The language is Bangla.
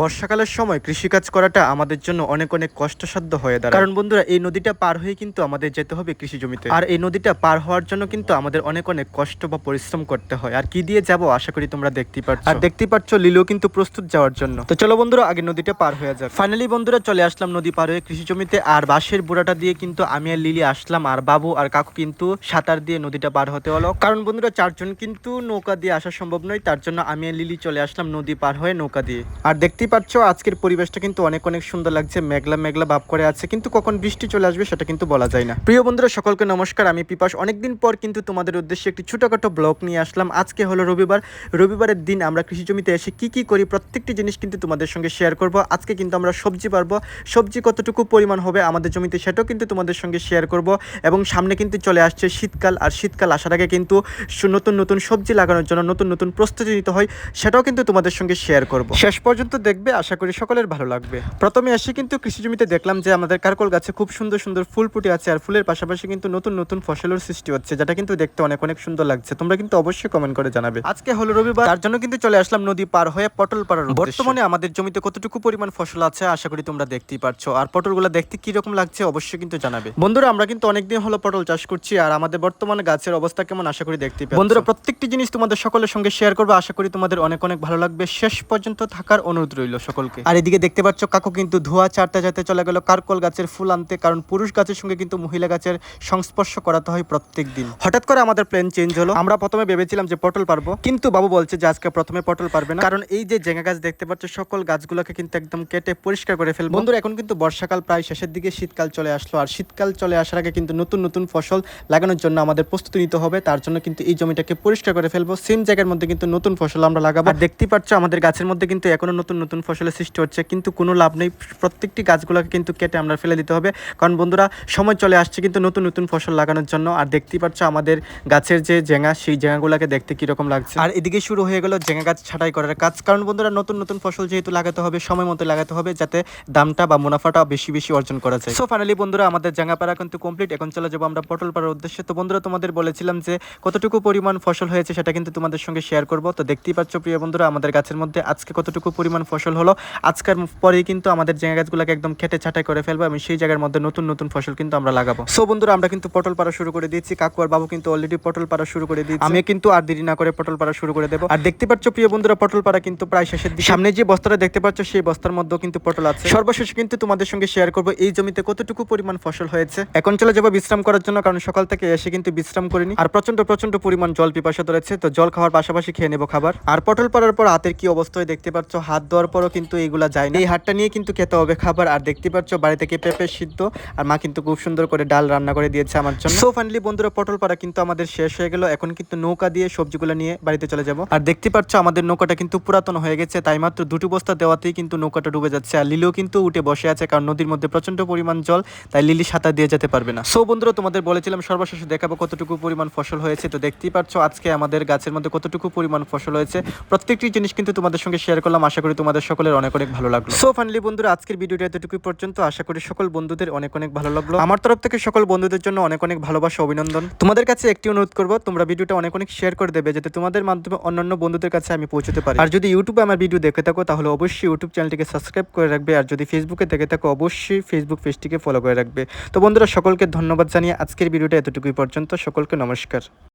বর্ষাকালের সময় কৃষিকাজ করাটা আমাদের জন্য অনেক অনেক কষ্টসাধ্য হয়ে দাঁড়ায়। কারণ বন্ধুরা, এই নদীটা পার হয়ে কিন্তু আমাদের যেতে হবে কৃষি জমিতে আর এই নদীটা পার হওয়ার জন্য কিন্তু আমাদের অনেক অনেক কষ্ট বা পরিশ্রম করতে হয়। আর কি দিয়ে যাব আশা করি তোমরা দেখতেই পাচ্ছ আর দেখতেই পাচ্ছ লিলো কিন্তু প্রস্তুত যাওয়ার জন্য। তো চলো বন্ধুরা, আগে নদীটা পার হয়ে যাক। ফাইনালি বন্ধুরা, চলে আসলাম নদী পার হয়ে কৃষি জমিতে আর বাঁশের বুড়াটা দিয়ে কিন্তু আমি আর লিলি আসলাম। আর বাবু আর কাকু কিন্তু সাঁতার দিয়ে নদীটা পার হতে হলো। কারণ বন্ধুরা, চারজন কিন্তু নৌকা দিয়ে আসা সম্ভব নয়। তার জন্য আমি আর লিলি চলে আসলাম নদী পার হয়ে নৌকা দিয়ে। আর দেখতেই পাচ্ছ, আজকের পরিবেশটা কিন্তু অনেক অনেক সুন্দর লাগছে, মেঘলা মেঘলা ভাব করে আছে, কিন্তু কখন বৃষ্টি চলে আসবে সেটা কিন্তু বলা যায় না। প্রিয় বন্ধুরা, সকলকে নমস্কার, আমি পিপাস। অনেকদিন পর কিন্তু তোমাদের উদ্দেশ্যে একটি ছোটখাটো ব্লগ নিয়ে আসলাম। আজকে হলো রবিবার। রবিবারের দিন আমরা কৃষি জমিতে এসে কি কি করি, প্রত্যেকটি জিনিস কিন্তু তোমাদের সঙ্গে শেয়ার করব। আজকে কিন্তু আমরা সবজি পারব। সবজি কতটুকু পরিমাণ হবে আমাদের জমিতে সেটাও কিন্তু তোমাদের সঙ্গে শেয়ার করব। এবং সামনে কিন্তু চলে আসছে শীতকাল, আর শীতকাল আসার আগে কিন্তু নতুন নতুন সবজি লাগানোর জন্য নতুন নতুন প্রস্তুতি নিতে হয়, সেটাও কিন্তু তোমাদের সঙ্গে শেয়ার করব। শেষ পর্যন্ত দেখবে আশা করি সকলের ভালো লাগবে। প্রথমে এসে কিন্তু কৃষি জমিতে দেখলাম যে আমাদের কারকল গাছে খুব সুন্দর সুন্দর ফুল ফুটে আছে আর ফুলের পাশাপাশি কিন্তু নতুন নতুন ফসলের সৃষ্টি হচ্ছে যেটা কিন্তু দেখতে অনেক অনেক সুন্দর লাগছে। তোমরা কিন্তু অবশ্যই কমেন্ট করে জানাবে। আজকে হলো রবিবার তার জন্য কিন্তু চলে আসলাম নদী পার হয়ে পটল পাড়ার বর্তমানে আমাদের জমিতে কতটুকু পরিমাণ ফসল আছে আশা করি তোমরা দেখতেই পারছ। আর পটলগুলো দেখতে কি রকম লাগছে অবশ্যই কিন্তু জানাবে। বন্ধুরা আমরা কিন্তু অনেকদিন হলো পটল চাষ করছি আর আমাদের বর্তমানে গাছের অবস্থা কেমন আশা করি দেখতে পাচ্ছ। বন্ধুরা প্রত্যেকটি জিনিস তোমাদের সকলের সঙ্গে শেয়ার করব আশা করি তোমাদের অনেক অনেক ভালো লাগবে। শেষ পর্যন্ত থাকার অনুরোধ রইল সকলকে। আর এদিকে দেখতে পাচ্ছ কাকু কিন্তু ধোয়া চারতে চারতে চলে গেল কারকল গাছের ফুল আনতে, কারণ পুরুষ গাছের সঙ্গে কিন্তু মহিলা গাছের সংস্পর্শ করাতে হয় প্রত্যেক দিন। হঠাৎ করে আমাদের প্ল্যান চেঞ্জ হলো। আমরা প্রথমে ভেবেছিলাম যে পটল পারব, কিন্তু বাবু বলছে যে আজকে প্রথমে পটল পারবে না। কারণ এই যে জেঙ্গা গাছ দেখতে পাচ্ছ, সকল গাছগুলোকে কিন্তু একদম কেটে পরিষ্কার করে ফেলব। বন্ধুরা, এখন কিন্তু বর্ষাকাল প্রায় শেষের দিকে শীতকাল চলে আসলো। আর শীতকাল চলে আসার আগে কিন্তু নতুন নতুন ফসল লাগানোর জন্য আমাদের প্রস্তুতি নিতে হবে। তার জন্য কিন্তু এই জমিটাকে পরিষ্কার করে ফেলব। সেম জায়গার মধ্যে কিন্তু নতুন ফসল আমরা লাগাবো। আর দেখতেই পাচ্ছ, আমাদের গাছের মধ্যে কিন্তু এখনও নতুন নতুন ফসলের সৃষ্টি হচ্ছে, কিন্তু কোনো লাভ নেই। প্রত্যেকটি গাছগুলোকে কিন্তু কেটে আমরা ফেলে দিতে হবে। কারণ বন্ধুরা, সময় চলে আসছে কিন্তু নতুন নতুন ফসল লাগানোর জন্য। আর দেখতেই পাচ্ছ আমাদের গাছের যে জেঙা সেই জেঙাগুলোকে দেখতে কীরকম লাগছে। আর এদিকে শুরু হয়ে গেল জেঙা গাছ ছাঁটাই করার কাজ। কারণ বন্ধুরা, নতুন নতুন ফসল যেহেতু লাগাতে হবে, সময় মতো লাগাতে হবে, যাতে দামটা বা মুনাফাটা বেশি বেশি অর্জন করা যায়। সো ফাইনালি বন্ধুরা, আমাদের জাঙ্গা পাড়া কিন্তু কমপ্লিট এখন চলে যাব আমরা পটল পাড়ার উদ্দেশ্যে। তো বন্ধুরা, তোমাদের বলেছিলাম যে কতটুকু পরিমাণ ফসল হয়েছে সেটা কিন্তু তোমাদের সঙ্গে শেয়ার করব। তো দেখতেই পাচ্ছ, প্রিয় বন্ধুরা, আমাদের গাছের মধ্যে আজকে কতটুকু পরিমাণ ফসল হলো। আজকের পরেই কিন্তু আমাদের জায়গা গাছগুলোকে একদম খেটে ছাঁটাই করে ফেলব এবং সেই জায়গার মধ্যে নতুন নতুন ফসল কিন্তু আমরা লাগাবো। সো বন্ধুরা আমরা কিন্তু পটল পাড়া শুরু করে দিয়েছি। কাকু আর বাবু কিন্তু অলরেডি পটল পাড়া শুরু করে দিয়েছি। আমি কিন্তু আর দেরি না করে পটল পাড়া শুরু করে দেবো। আর দেখতে পাচ্ছ প্রিয় বন্ধুরা পটল পাড়া কিন্তু প্রায় শেষের দিকে। সামনে যে বস্তাটা দেখতে পাচ্ছ সেই বস্তার মধ্যেও কিন্তু পটল আছে। সর্বশেষ কিন্তু তোমাদের সঙ্গে শেয়ার করব এই জমিতে কতটুকু পরিমাণ ফসল হয়েছে। এখন চলে যাব বিশ্রাম করার জন্য কারণ সকাল থেকে এসে কিন্তু বিশ্রাম করিনি। আর প্রচণ্ড প্রচণ্ড পরিমাণ জল পিপাসা ধরেছে তো জল খাওয়ার পাশাপাশি খেয়ে নেব খাবার। আর পটল পাড়ার পর হাতের কি অবস্থা হয় দেখতে পাচ্ছ হাত দেওয়ার পরও কিন্তু এইগুলা যায় না। এই হাতটা নিয়ে কিন্তু খেতে হবে খাবার। আর দেখতে পাচ্ছ বাড়ি থেকে পেঁপে সিদ্ধ? আর মা কিন্তু খুব সুন্দর করে ডাল রান্না করে দিয়েছে আমার জন্য। সো ফাইনালি বন্ধুরা, পটল পাড়া কিন্তু আমাদের শেষ হয়ে গেল। এখন কিন্তু নৌকা দিয়ে সবজিগুলো নিয়ে বাড়িতে চলে যাব। আর দেখতে পাচ্ছ, আমাদের নৌকাটা কিন্তু পুরাতন হয়ে গেছে। তাই মাত্র দুটো বস্তা দেওয়াতেই কিন্তু নৌকাটা ডুবে যাচ্ছে। আর লিলিও কিন্তু উঠে বসে আছে, কারণ নদীর মধ্যে প্রচণ্ড পরিমাণ জল, তাই লিলি সাঁতার দিয়ে যেতে পারবে না। সো বন্ধুরা, তোমাদের বলেছিলাম, সর্বশেষে দেখাবো কতটুকু পরিমাণ ফসল হয়েছে। তো দেখতেই পাচ্ছ, আজকে আমাদের গাছের মধ্যে কতটুকু পরিমাণ ফসল হয়েছে। প্রত্যেকটি জিনিস কিন্তু তোমাদের সঙ্গে শেয়ার করলাম। আশা করি তোমাদের সকলের অনেক অনেক ভালো লাগল। সো ফাইনালি বন্ধুরা, আজকের ভিডিওটা এতটুকু পর্যন্ত। আশা করি সকল বন্ধুদের অনেক অনেক ভালো লাগল। আমার তরফ থেকে সকল বন্ধুদের জন্য অনেক অনেক ভালোবাসা, অভিনন্দন। তোমাদের কাছে একটি অনুরোধ করব, তোমরা ভিডিওটা অনেক অনেক শেয়ার করে দেবে, যাতে তোমাদের মাধ্যমে অন্যান্য বন্ধুদের কাছে আমি পৌঁছতে পারি। আর যদি ইউটিউবে আমার ভিডিও দেখে থাকো, তাহলে অবশ্যই ইউটিউব চ্যানেলটিকে সাবস্ক্রাইব করে রাখবে। আর যদি ফেসবুকে দেখে থাকো, অবশ্যই ফেসবুক পেজটিকে ফলো করে রাখবে। তো বন্ধুরা, সকলকে ধন্যবাদ জানিয়ে আজকের ভিডিওটা এতটুকুই পর্যন্ত। সকলকে নমস্কার।